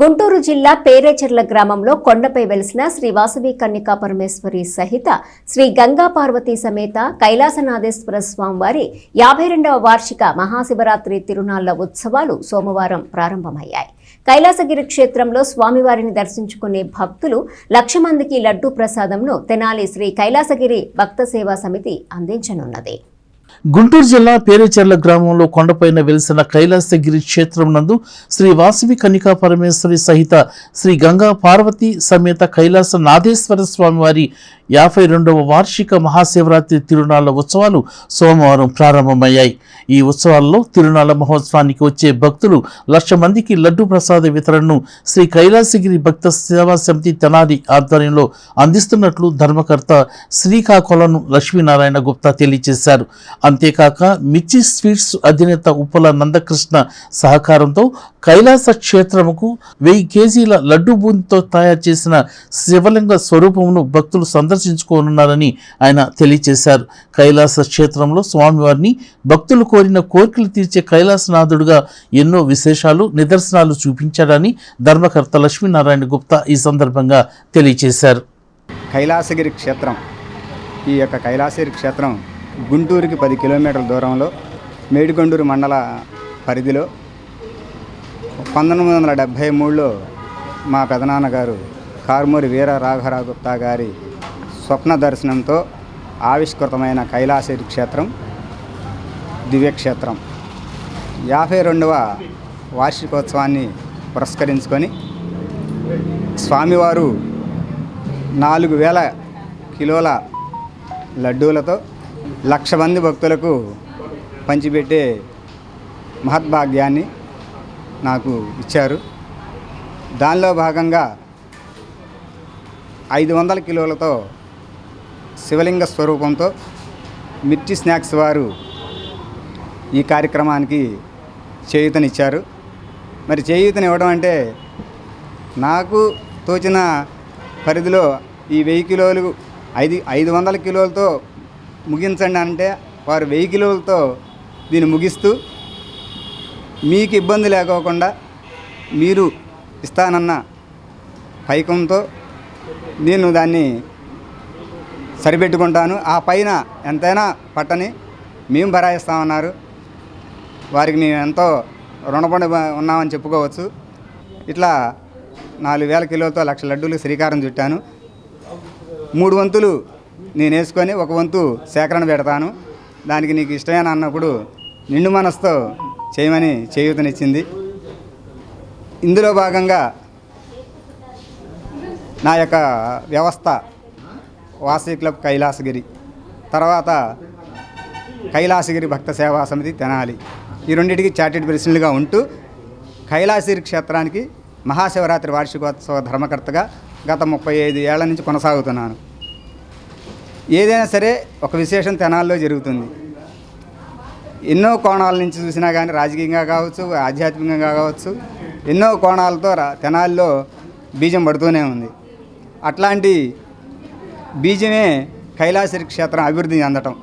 గుంటూరు జిల్లా పేరేచెర్ల గ్రామంలో కొండపై వెలిసిన శ్రీ వాసవి కన్యకా పరమేశ్వరి సహిత శ్రీ గంగా పార్వతి సమేత కైలాసనాథేశ్వర స్వామివారి యాభై రెండవ వార్షిక మహాశివరాత్రి తిరునాళ్ళ ఉత్సవాలు సోమవారం ప్రారంభమయ్యాయి. కైలాసగిరి క్షేత్రంలో స్వామివారిని దర్శించుకునే భక్తులు లక్ష మందికి లడ్డూ ప్రసాదంను తెనాలి శ్రీ కైలాసగిరి భక్త సేవా సమితి అందించనున్నది. గుంటూరు జిల్లా పేరేచెర్ల గ్రామంలో కొండపైన వెలిసిన కైలాసగిరి క్షేత్రం నందు శ్రీ వాసవి కన్నికా పరమేశ్వరి సహిత శ్రీ గంగా పార్వతి సమేత కైలాస నాథేశ్వర స్వామివారి యాభై రెండవ వార్షిక మహాశివరాత్రి తిరునాళ్ళ ఉత్సవాలు సోమవారం ప్రారంభమయ్యాయి. ఈ ఉత్సవాల్లో తిరునాళ్ళ మహోత్సవానికి వచ్చే భక్తులు లక్ష మందికి లడ్డు ప్రసాద వితరణను శ్రీ కైలాసగిరి భక్త సేవా సమితి తెనాలి ఆధ్వర్యంలో అందిస్తున్నట్లు ధర్మకర్త శ్రీకాకుళం లక్ష్మీనారాయణ గుప్తా తెలియజేశారు. అంతేకాక మిర్చి స్వీట్స్ అధినేత ఉప్పల నందకృష్ణ సహకారంతో కైలాస క్షేత్రముకు వెయ్యి కేజీల లడ్డు బూందితో తయారు చేసిన శివలింగ స్వరూపమును భక్తులు సందర్శించుకోనున్నారని ఆయన తెలియజేశారు కైలాస క్షేత్రంలో స్వామివారిని భక్తులు కోరిన కోరికలు తీర్చే కైలాసనాథుడుగా ఎన్నో విశేషాలు నిదర్శనాలు చూపించారని ధర్మకర్త లక్ష్మీనారాయణ గుప్తా ఈ సందర్భంగా తెలియజేశారు కైలాసగిరి క్షేత్రం ఈ యొక్క కైలాసగిరి క్షేత్రం గుంటూరుకి పది కిలోమీటర్ల దూరంలో మేడికొండూరు మండల పరిధిలో పంతొమ్మిది వందల డెబ్భై మూడులో మా పెదనాన్నగారు కారుమూరి వీర రాఘరా గుప్తా గారి స్వప్న దర్శనంతో ఆవిష్కృతమైన కైలాసగిరి క్షేత్రం దివ్యక్షేత్రం యాభై రెండవ వార్షికోత్సవాన్ని పురస్కరించుకొని స్వామివారు నాలుగు వేల కిలోల లడ్డూలతో లక్ష మంది భక్తులకు పంచిపెట్టే మహద్భాగ్యాన్ని నాకు ఇచ్చారు. దానిలో భాగంగా ఐదు వందల కిలోలతో శివలింగ స్వరూపంతో మిర్చి స్నాక్స్ వారు ఈ కార్యక్రమానికి చేయూతనిచ్చారు. మరి చేయూతనివ్వడం అంటే నాకు తోచిన పరిధిలో ఈ వెయ్యి కిలోలు ఐదు ఐదు వందల కిలోలతో ముగించండి అంటే వారు వెయ్యి కిలోలతో దీన్ని ముగిస్తూ మీకు ఇబ్బంది లేకోకుండా మీరు ఇస్తానన్న పైకంతో నేను దాన్ని సరిపెట్టుకుంటాను. ఆ పైన ఎంతైనా పట్టని మేము భరాయిస్తామన్నారు. వారికి నేను ఎంతో రుణపడి ఉన్నామని చెప్పుకోవచ్చు. ఇట్లా నాలుగు వేల కిలోలతో లక్ష లడ్డూలు శ్రీకారం చుట్టాను. మూడు వంతులు నేను వేసుకొని ఒక వంతు సేకరణ పెడతాను. దానికి నీకు ఇష్టమైన అన్నప్పుడు నిండు మనసుతో చేయమని చేయూతనిచ్చింది. ఇందులో భాగంగా నా యొక్క వ్యవస్థ వాసవి క్లబ్ కైలాసగిరి. తర్వాత కైలాసగిరి భక్త సేవా సమితి తెనాలి. ఈ రెండింటికి చార్టెడ్ ప్రెసిడెంట్గా ఉంటూ కైలాసగిరి క్షేత్రానికి మహాశివరాత్రి వార్షికోత్సవ ధర్మకర్తగా గత ముప్పై ఐదు ఏళ్ళ నుంచి కొనసాగుతున్నాను. ఏదైనా సరే ఒక విశేషం తెనాల్లో జరుగుతుంది. ఎన్నో కోణాల నుంచి చూసినా కానీ రాజకీయంగా కావచ్చు ఆధ్యాత్మికంగా కావచ్చు ఎన్నో కోణాలతో రా తెనాల్లో బీజం పడుతూనే ఉంది. అట్లాంటి బీజమే కైలాసరి క్షేత్రం అభివృద్ధి చెందటం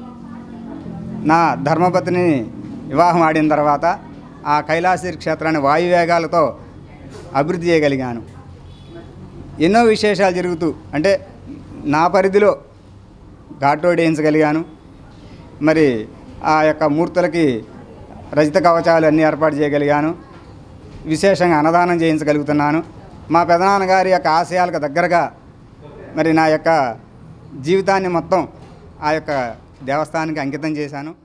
నా ధర్మపతిని వివాహం ఆడిన తర్వాత ఆ కైలాసరి క్షేత్రాన్ని వాయువేగాలతో అభివృద్ధి చేయగలిగాను. ఎన్నో విశేషాలు జరుగుతూ అంటే నా పరిధిలో ఘాటోడి వేయించగలిగాను. మరి ఆ యొక్క మూర్తులకి రజిత కవచాలు అన్నీ ఏర్పాటు చేయగలిగాను. విశేషంగా అన్నదానం చేయించగలుగుతున్నాను. మా పెదనాన్నగారి యొక్క ఆశయాలకు దగ్గరగా మరి నా యొక్క జీవితాన్ని మొత్తం ఆ యొక్క దేవస్థానానికి అంకితం చేశాను.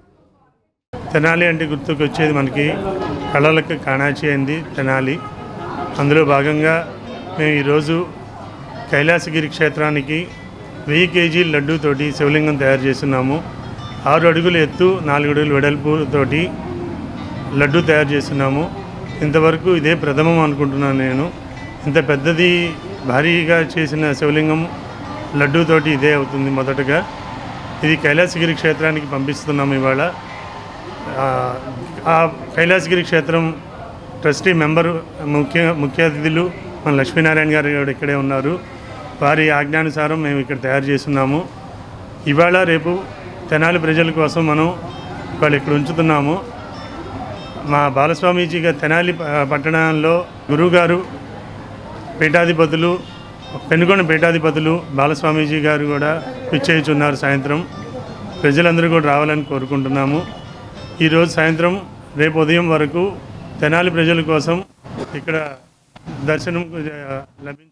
తెనాలి అంటే గుర్తుకు వచ్చేది మనకి కళలకు కాణాచి అయింది తెనాలి. అందులో భాగంగా మేము ఈరోజు కైలాసగిరి క్షేత్రానికి వెయ్యి కేజీ లడ్డూతోటి శివలింగం తయారు చేస్తున్నాము. ఆరు అడుగుల ఎత్తు నాలుగు అడుగుల వెడల్పుతోటి లడ్డు తయారు చేస్తున్నాము. ఇంతవరకు ఇదే ప్రథమం అనుకుంటున్నాను నేను. ఇంత పెద్దది భారీగా చేసిన శివలింగం లడ్డూతోటి ఇదే అవుతుంది మొదటగా. ఇది కైలాసగిరి క్షేత్రానికి పంపిస్తున్నాము ఇవాళ. ఆ, కైలాసగిరి క్షేత్రం ట్రస్టీ మెంబరు ముఖ్య ముఖ్య అతిథులు మన లక్ష్మీనారాయణ గారు ఇక్కడే ఉన్నారు. వారి ఆజ్ఞానుసారం మేము ఇక్కడ తయారు చేస్తున్నాము. ఇవాళ రేపు తెనాలి ప్రజల కోసం మనం ఇవాళ ఇక్కడ ఉంచుతున్నాము. మా బాలస్వామీజీ తెనాలి పట్టణంలో గురువుగారు పీఠాధిపతులు పెనుకొండ పీఠాధిపతులు బాలస్వామీజీ గారు కూడా పిచ్చేయుచున్నారు సాయంత్రం. ప్రజలందరూ కూడా రావాలని కోరుకుంటున్నాము. ఈరోజు సాయంత్రం రేపు ఉదయం వరకు తెనాలి ప్రజల కోసం ఇక్కడ దర్శనం లభించ